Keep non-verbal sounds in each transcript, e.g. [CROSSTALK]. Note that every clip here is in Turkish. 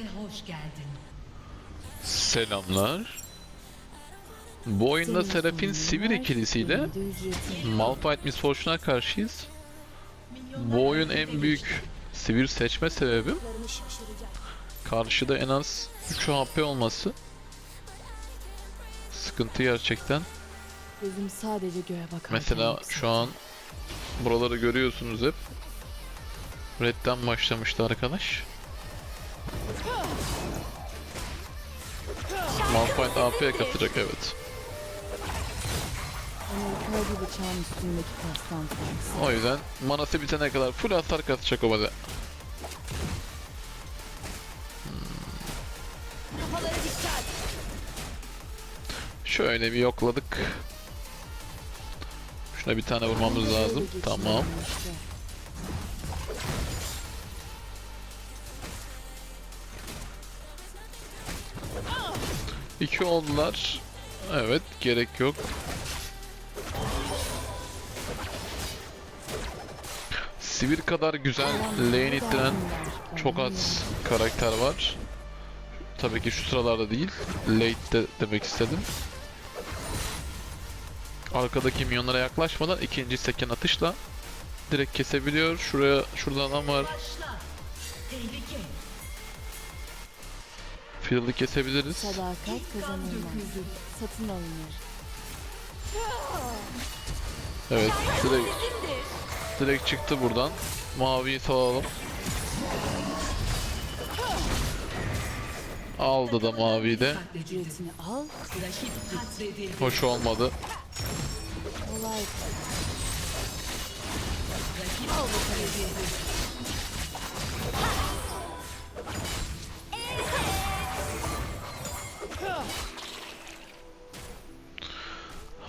hoş geldin. Selamlar. Bu oyunda Serafin Sivir ikilisiyle Malphite Miss Fortune'a karşıyız. Bu oyun en büyük Sivir seçme sebebim karşıda en az 3 HP olması. Sıkıntı gerçekten. Gözüm sadece göğe bakarken Mesela şu an buraları görüyorsunuz hep. Red'den başlamıştı arkadaş. Malphite AP'ye katacak evet. O yüzden manası bitene kadar full hasar katacak o. Kafalara dikkat. Şöyle bir yokladık. Şuna bir tane vurmamız lazım. Tamam. İki oldular. Evet gerek yok. Sivir kadar güzel lane ittiren çok az karakter var. Tabii ki şu sıralarda değil. Late'de demek istedim. Arkadaki minyonlara yaklaşmadan ikinci seken atışla direkt kesebiliyor. Şuraya şurada adam var. Field'ı kesebiliriz. Sadakat kazanılmaz. Satın alınır. Evet direkt, direkt çıktı buradan. Maviyi salalım. Aldı da maviyi de. Hoş olmadı.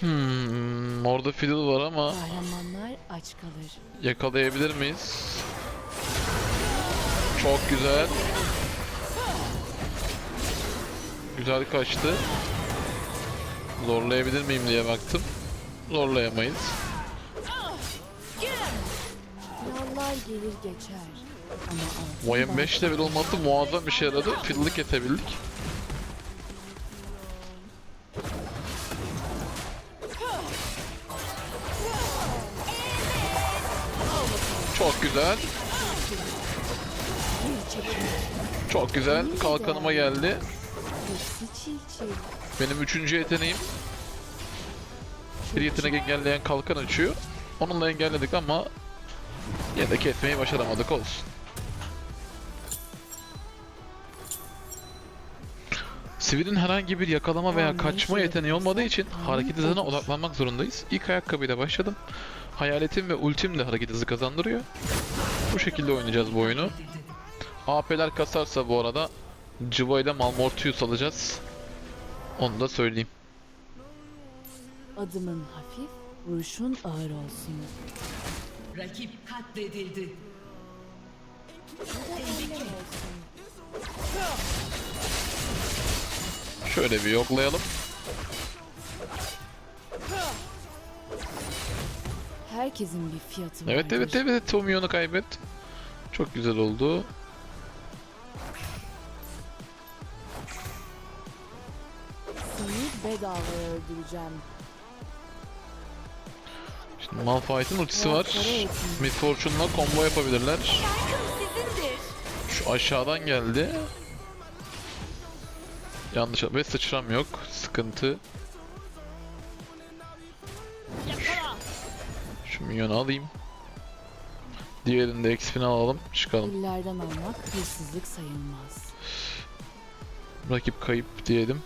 Hmm, orada fiddle var ama kahramanlar aç kalır. yakalayabilir miyiz? Çok güzel. Güzel kaçtı. Zorlayabilir miyim diye baktım. Zorlayamayız. Krallar gelir geçer. Ama altın Vayın 5 level olması muazzam bir şey yaradı. Fiddle'ı kesebildik. Güzel. Çok güzel. Kalkanıma geldi. Benim üçüncü yeteneğim. Bir yetenek engelleyen kalkan açıyor. Onunla engelledik ama yine de kesmeyi başaramadık olsun. Sivir'in herhangi bir yakalama veya kaçma yeteneği olmadığı için hareket hızına odaklanmak zorundayız. İlk ayakkabıyla başladım. Hayaletim ve ultim de hareket hızı kazandırıyor. Bu şekilde oynayacağız bu oyunu. AP'ler kasarsa bu arada Civo ile Malmortius alacağız. Onu da söyleyeyim. Adımın hafif, vuruşun ağır olsun. Rakip katledildi. Şöyle bir yoklayalım. Herkesin bir fiyatı Evet vardır. evet evet Tomion'u kaybet. Çok güzel oldu. Seni bedavaya öldüreceğim. Şimdi Malphite'in ultisi var. Mid Fortune'la combo yapabilirler. Şu aşağıdan geldi. Yanlış ve sıçram yok. Sıkıntı. Şu minyonu alayım. Diğerinde XP'ni alalım. Çıkalım. Ellerden almak hırsızlık sayılmaz. Rakip kayıp diyelim.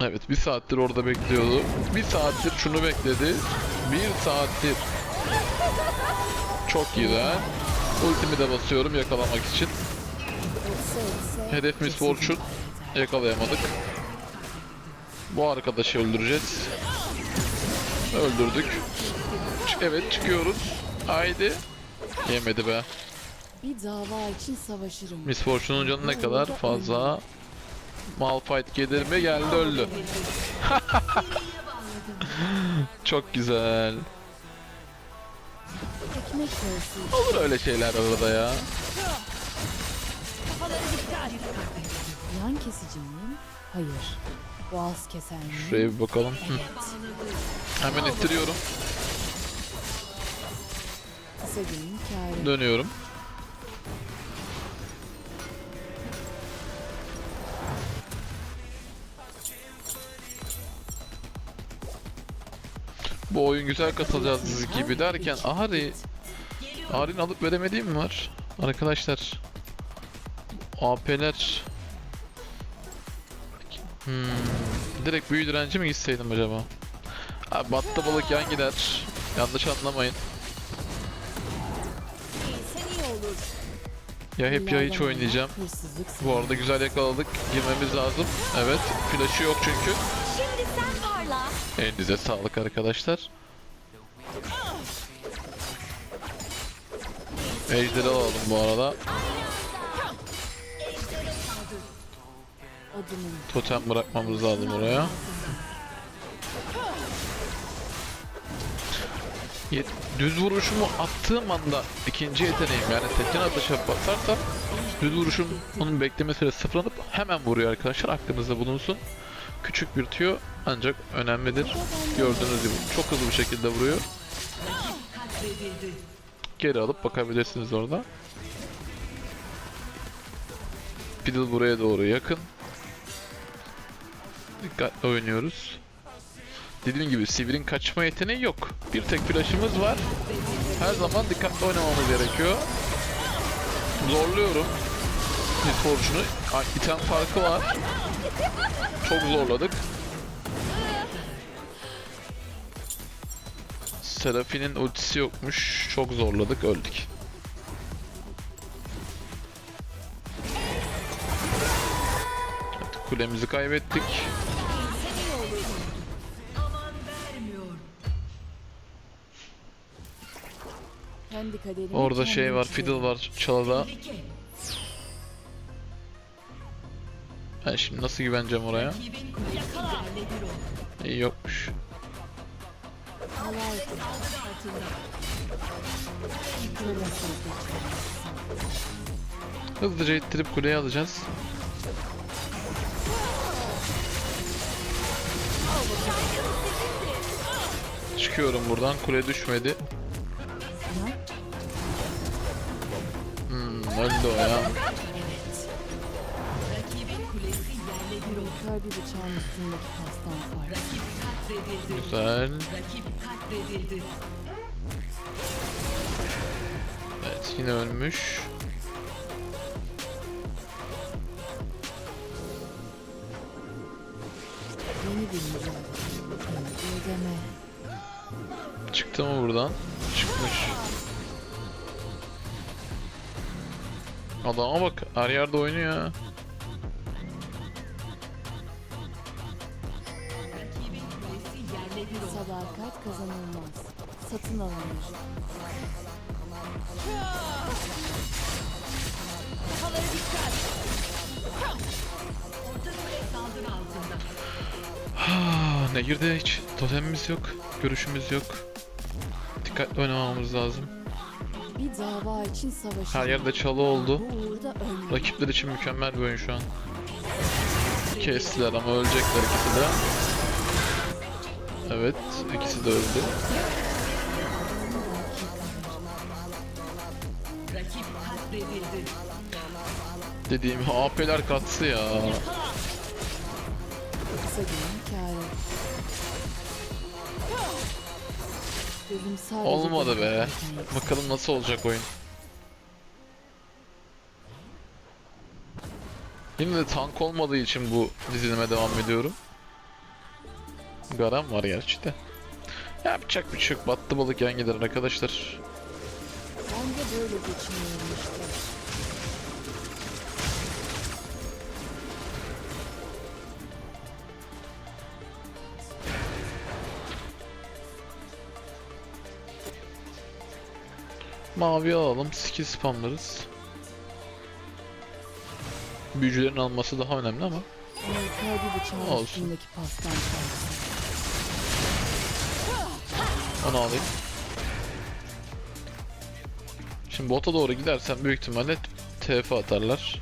Evet bir saattir orada bekliyordu. Bir saattir şunu bekledi. Bir saattir. Çok güzel. Ultimi de basıyorum yakalamak için. Hedef Miss. Fortune. Yakalayamadık. Bu arkadaşı öldüreceğiz. Öldürdük. Evet çıkıyoruz. Haydi. Yemedi be. Bir dava için savaşırım. Miss Fortune'un canı ne kadar fazla. Malphite gelir mi? Geldi öldü. [LAUGHS] Çok güzel. Olur öyle şeyler arada ya. Yan kesici miyim? Hayır. Boğaz keser miyim? Şuraya bir bakalım. Hı. Hemen ittiriyorum. Kârı. Dönüyorum. Bu oyun güzel katılacağız gibi derken Ahri Ahri'nin alıp veremediği mi var? Arkadaşlar AP'ler hmm, Direkt büyü direnci mi gitseydim acaba? Ha, battı balık yan gider. Yanlış anlamayın. Ya hep ya hiç oynayacağım. Bu arada güzel yakaladık. Girmemiz lazım. Evet. Flash'ı yok çünkü. Elinize sağlık arkadaşlar. Ejder'i alalım bu arada. Totem bırakmamız lazım oraya. Ye- Düz vuruşumu attığım anda ikinci yeteneğim yani tekin atışa basarsam düz vuruşum onun bekleme süresi sıfırlanıp hemen vuruyor arkadaşlar aklınızda bulunsun. Küçük bir tüyo ancak önemlidir. Gördüğünüz gibi çok hızlı bir şekilde vuruyor. Geri alıp bakabilirsiniz orada. Fiddle buraya doğru yakın. Dikkatli oynuyoruz. Dediğim gibi Sivir'in kaçma yeteneği yok. Bir tek flash'ımız var. Her zaman dikkatli oynamamız gerekiyor. Zorluyorum. Ay, item farkı var. Çok zorladık. Seraphinin ultisi yokmuş. Çok zorladık, öldük. Kulemizi kaybettik. Orada şey var, fiddle var. Tehlike. Ben şimdi nasıl güveneceğim oraya? İyi yokmuş. Hızlıca ittirip kuleye alacağız. Çıkıyorum buradan. Kule düşmedi. Hmm, öldü o ya. Güzel. Evet yine ölmüş. Yeni bir mücadele. Ödeme. Çıktı mı buradan? Çıkmış. Adama bak her yerde oynuyor. Sadakat kazanılmaz. Satın alınır. [SIGHS] Altında. Ah, Nehirde hiç totemimiz yok. Görüşümüz yok. Dikkatli oynamamız lazım. Bir dava için savaşırım. Her yerde çalı oldu. Rakipler için mükemmel bir oyun şu an. Kestiler ama ölecekler ikisi de. Evet, ikisi de öldü. Dediğim AP'ler katsı ya. Gözüm sadece Olmadı be. Bakalım nasıl olacak oyun. Yine de tank olmadığı için bu dizilime devam ediyorum. Garam var gerçi de. Yapacak bir şey yok. Battı balık yan gider arkadaşlar. Ben de böyle geçiniyorum Mavi alalım. Skill spamlarız. Büyücülerin alması daha önemli ama. Olsun. Onu alayım. Şimdi bota doğru gidersem büyük ihtimalle TF atarlar.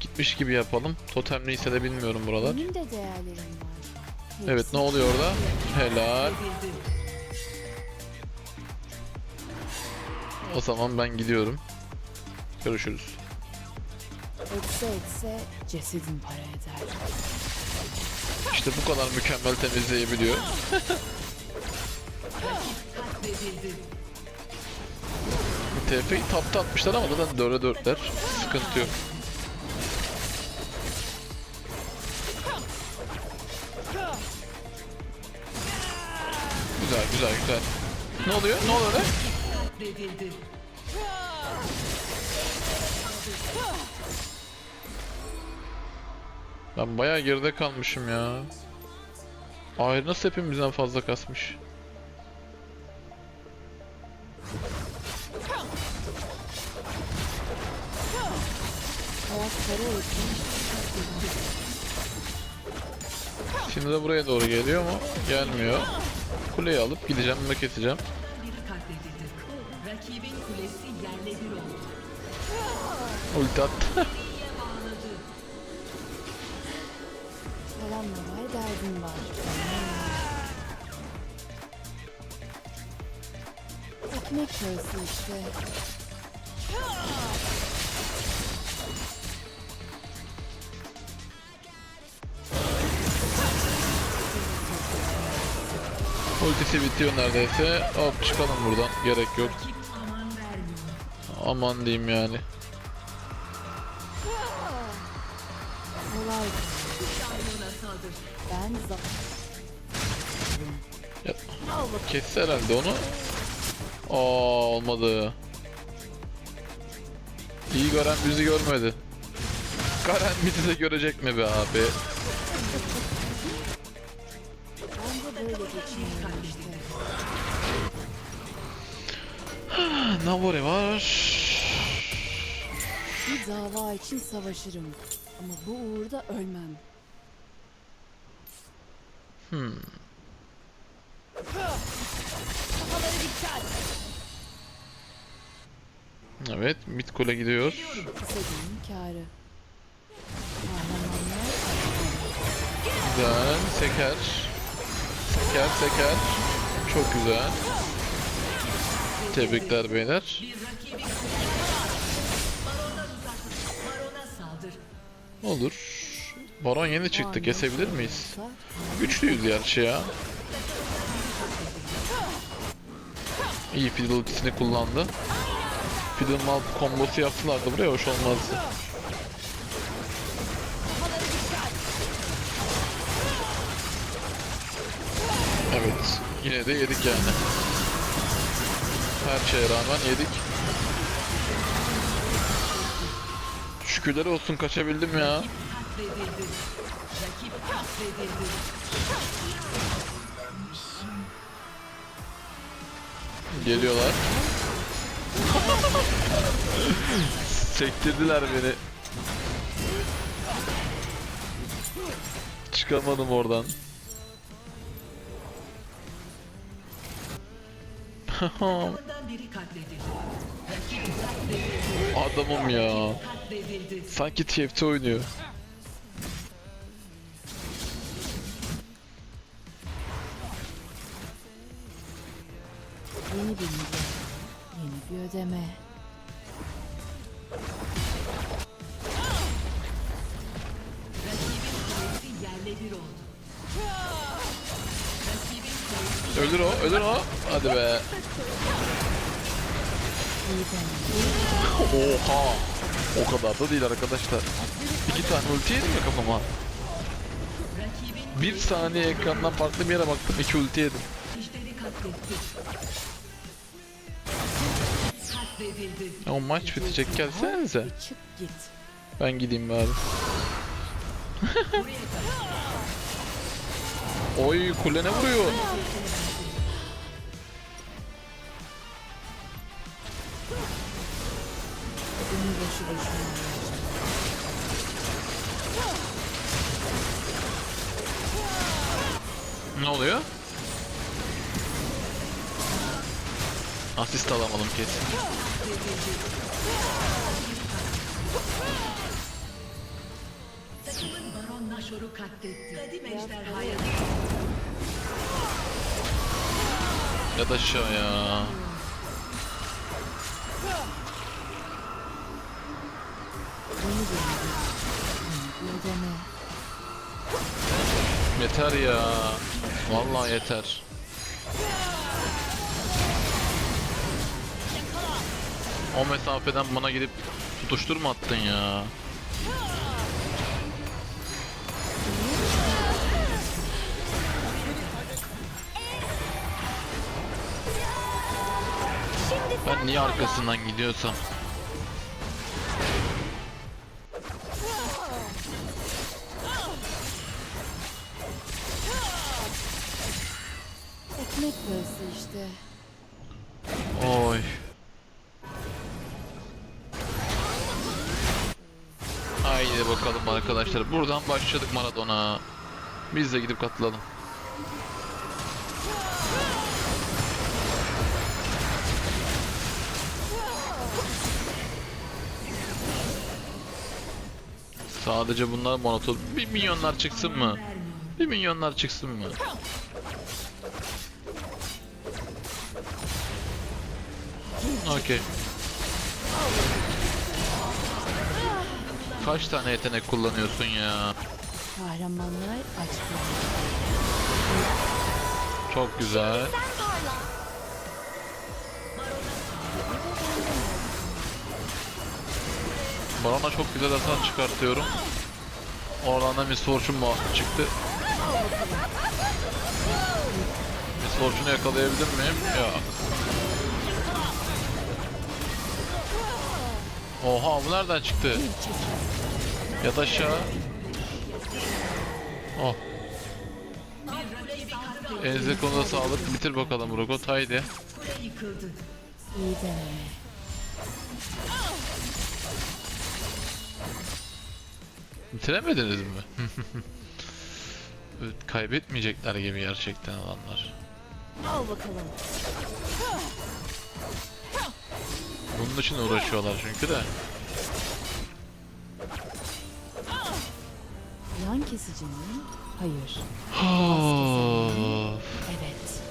Gitmiş gibi yapalım. Totem neyse de bilmiyorum buralar. Evet ne oluyor orada? Helal. O zaman ben gidiyorum. Görüşürüz. Etse etse cesedin para eder. İşte bu kadar mükemmel temizleyebiliyor. TF'yi tapta atmışlar ama zaten 4'e 4'ler. Sıkıntı yok. Güzel güzel güzel. Ne oluyor? Ne oluyor lan? Katledildi. Ben bayağı geride kalmışım ya. Hayır nasıl hepimizden fazla kasmış? Şimdi de buraya doğru geliyor mu? Gelmiyor. Kuleyi alıp gideceğim ve keseceğim. Rakibin kulesi yerle bir oldu. Ulti at. İyiye bağladı. [LAUGHS] Paramla [LAUGHS] var derdin var. Ekmek parası işte. Ultisi bitiyor neredeyse. Hop çıkalım buradan. Gerek yok. Aman diyeyim yani. Kolay. Ben herhalde onu. Aa olmadı. İyi gören bizi görmedi. Garen [LAUGHS] bizi de görecek mi be abi? [SIGHS] Navore var. Bir dava için savaşırım. Ama bu uğurda ölmem. Hmm. Evet, mid kule gidiyor. İstediğin kârı. Güzel, seker. Seker, seker. Çok güzel. Tebrikler beyler. Olur. Baron yeni çıktı, kesebilir miyiz? Güçlüyüz gerçi ya. İyi Fiddle kullandı. Fiddle mal kombosu yaptılardı buraya hoş olmazdı. Evet. Yine de yedik yani. Her şeye rağmen yedik. Şükürler olsun kaçabildim ya. Geliyorlar. [LAUGHS] Sektirdiler beni. Çıkamadım oradan. [LAUGHS] [LAUGHS] Adamım ya. Sanki TFT oynuyor. Yeni bir müdür. Yeni bir ödeme. Ölür o, ölür o. Hadi be. Oha. O kadar da değil arkadaşlar. İki tane ulti yedim ya kafama. Bir saniye ekrandan farklı bir yere baktım. iki ulti yedim. o maç bitecek gelsenize. Ben gideyim bari. [LAUGHS] Oy kule ne vuruyor? Boşu boşuna. Ne oluyor? Asist alamadım kesin. Ya da aşağıya. Beni Yeter ya. Vallahi yeter. O mesafeden bana gidip tutuştur mu attın ya? Ben niye arkasından gidiyorsam. Ekmek parası işte. Oy. Haydi bakalım arkadaşlar. Buradan başladık Maradona. Biz de gidip katılalım. Sadece bunlar monoton. Bir milyonlar çıksın mı? Bir milyonlar çıksın mı? Okey. Kaç tane yetenek kullanıyorsun ya? Kahramanlar aç kalır. Çok güzel. Barona çok güzel hasar çıkartıyorum. Oradan da Miss Fortune mu çıktı? Miss Fortune'u yakalayabilir miyim? Ya. Oha bu nereden çıktı? Yat aşağı. Oh. Elinize konuda sağlık. Bitir bakalım Rogot haydi. Bitiremediniz mi? [LAUGHS] Kaybetmeyecekler gibi gerçekten adamlar. Al bakalım. Bunun için uğraşıyorlar çünkü de. Yan kesici mi? Hayır. Evet.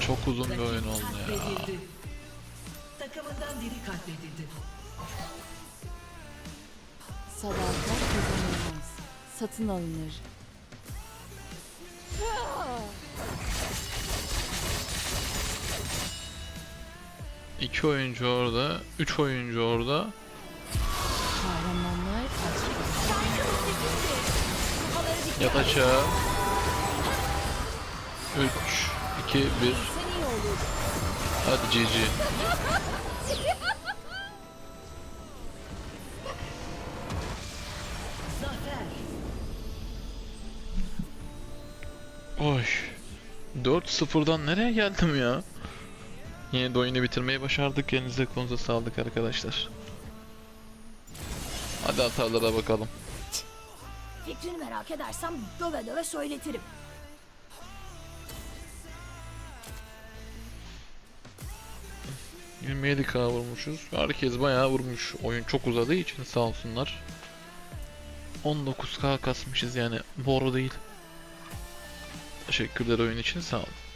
Çok uzun bir oyun oldu ya. Takımından biri katledildi. Sadakat kazanılmaz. Satın alınır. İki oyuncu orada, üç oyuncu orada. Kahramanlar. Yat aşağı. 3, 2, 1. Sen iyi olur. Hadi GG. Oy. 4-0'dan nereye geldim ya? Yine de oyunu bitirmeyi başardık. Elinize konuza sağlık arkadaşlar. Hadi hatalara bakalım. Fikrini merak edersem döve döve söyletirim. 27k vurmuşuz. Herkes bayağı vurmuş. Oyun çok uzadığı için sağ olsunlar. 19k kasmışız yani. Boru değil. Teşekkürler oyun için sağ olun.